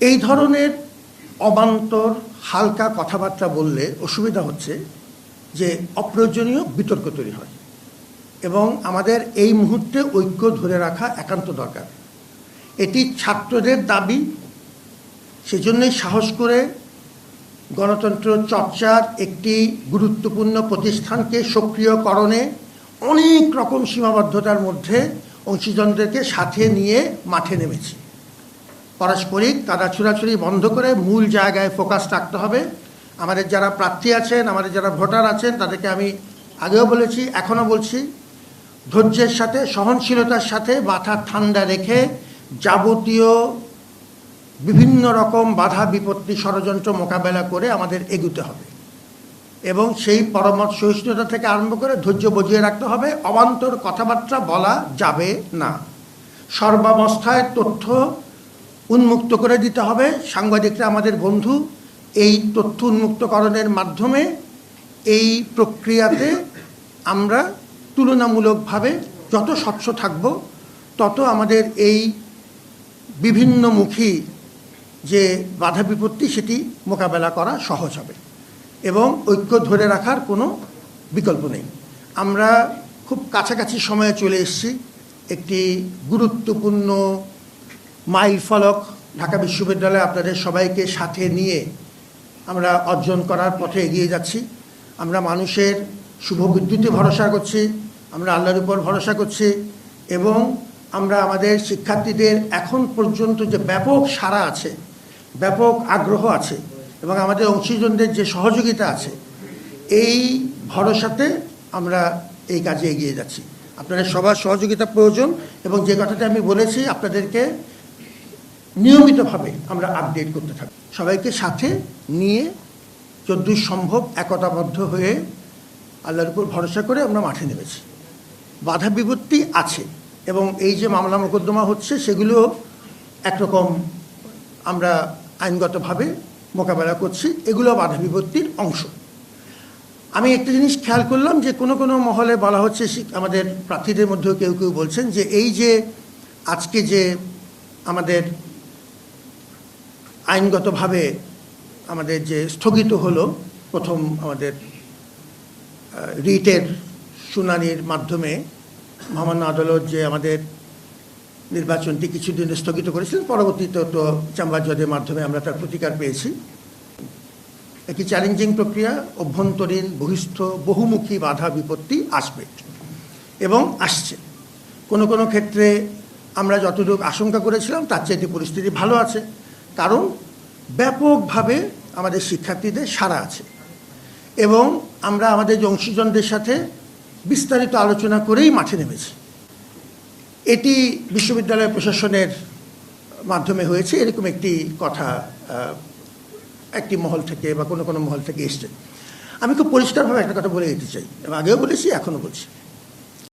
এই ধরনের অবান্তর, হালকা কথাবার্তা বললে অসুবিধা হচ্ছে যে অপ্রয়োজনীয় বিতর্ক তৈরি হয় এবং আমাদের এই মুহূর্তে ঐক্য ধরে রাখা একান্ত দরকার। এটি ছাত্রদের দাবি, সেজন্যই সাহস করে গণতন্ত্র চর্চার একটি গুরুত্বপূর্ণ প্রতিষ্ঠানকে সক্রিয়করণে অনেক রকম সীমাবদ্ধতার মধ্যে অংশীজনদেরকে সাথে নিয়ে মাঠে নেমেছি। পারস্পরিক, তারা ছুড়াছুড়ি বন্ধ করে মূল জায়গায় ফোকাস রাখতে হবে। আমাদের যারা প্রার্থী আছেন, আমাদের যারা ভোটার আছেন, তাদেরকে আমি আগেও বলেছি, এখনও বলছি, ধৈর্যের সাথে, সহনশীলতার সাথে মাথা ঠান্ডা রেখে যাবতীয় বিভিন্ন রকম বাধা বিপত্তি ষড়যন্ত্র মোকাবেলা করে আমাদের এগুতে হবে। এবং সেই পরমত সহিষ্ণুতা থেকে আরম্ভ করে ধৈর্য বজিয়ে রাখতে হবে। অবান্তর কথাবার্তা বলা যাবে না। সর্বাবস্থায় তথ্য উন্মুক্ত করে দিতে হবে। সাংবাদিকরা, আমাদের বন্ধু, এই তথ্য উন্মুক্তকরণের মাধ্যমে এই প্রক্রিয়াতে আমরা তুলনামূলকভাবে যত স্বচ্ছ থাকব, তত আমাদের এই বিভিন্নমুখী যে বাধা বিপত্তি, সেটি মোকাবেলা করা সহজ হবে এবং ঐক্য ধরে রাখার কোনো বিকল্প নেই। আমরা খুব কাছাকাছি সময়ে চলে এসেছি। একটি গুরুত্বপূর্ণ মাইল ফলক ঢাকা বিশ্ববিদ্যালয়ে আপনাদের সবাইকে সাথে নিয়ে আমরা অর্জন করার পথে এগিয়ে যাচ্ছি। আমরা মানুষের শুভ বিদ্যুতে ভরসা করছি, আমরা আল্লাহর উপর ভরসা করছি এবং আমরা আমাদের শিক্ষার্থীদের এখন পর্যন্ত যে ব্যাপক সাড়া আছে, ব্যাপক আগ্রহ আছে এবং আমাদের অংশীজনদের যে সহযোগিতা আছে, এই ভরসাতে আমরা এই কাজে এগিয়ে যাচ্ছি। আপনাদের সবার সহযোগিতা প্রয়োজন এবং যে কথাটা আমি বলেছি, আপনাদেরকে নিয়মিতভাবে আমরা আপডেট করতে থাকি। সবাইকে সাথে নিয়ে যদ্দূর সম্ভব একতাবদ্ধ হয়ে আল্লাহর উপর ভরসা করে আমরা মাঠে নেমেছি। বাধা বিপত্তি আছে এবং এই যে মামলা মোকদ্দমা হচ্ছে সেগুলো একরকম আমরা আইনগতভাবে মোকাবেলা করছি। এগুলো বাধা বিপত্তির অংশ। আমি একটা জিনিস খেয়াল করলাম যে কোনো কোনো মহলে বলা হচ্ছে আমাদের প্রার্থীদের মধ্যেও কেউ কেউ বলছেন যে এই যে আজকে যে আমাদের আইনগতভাবে আমাদের যে স্থগিত হলো, প্রথম আমাদের রিটের শুনানির মাধ্যমে মহামান্য আদালত যে আমাদের নির্বাচনটি কিছুদিন স্থগিত করেছিলেন পরবর্তীতে তো চাম্বার জজের মাধ্যমে আমরা তার প্রতিকার পেয়েছি। একটি চ্যালেঞ্জিং প্রক্রিয়া, অভ্যন্তরীণ, বহিষ্ঠ, বহুমুখী বাধা বিপত্তি আসবে এবং আসছে। কোনো কোনো ক্ষেত্রে আমরা যতটুকু আশঙ্কা করেছিলাম, তার চাইতে পরিস্থিতি ভালো আছে। কারণ ব্যাপকভাবে আমাদের শিক্ষার্থীদের সারা আছে। এবং আমরা আমাদের অংশীজনদের সাথে বিস্তারিত আলোচনা করেই মাঠে নেমেছি। এটি বিশ্ববিদ্যালয় প্রশাসনের মাধ্যমে হয়েছে, এরকম একটি কথা একটি মহল থেকে বা কোনো কোনো মহল থেকে এসছে। আমি খুব পরিষ্কারভাবে একটা কথা বলে দিতে চাই আগেও বলেছি, এখনও বলছি।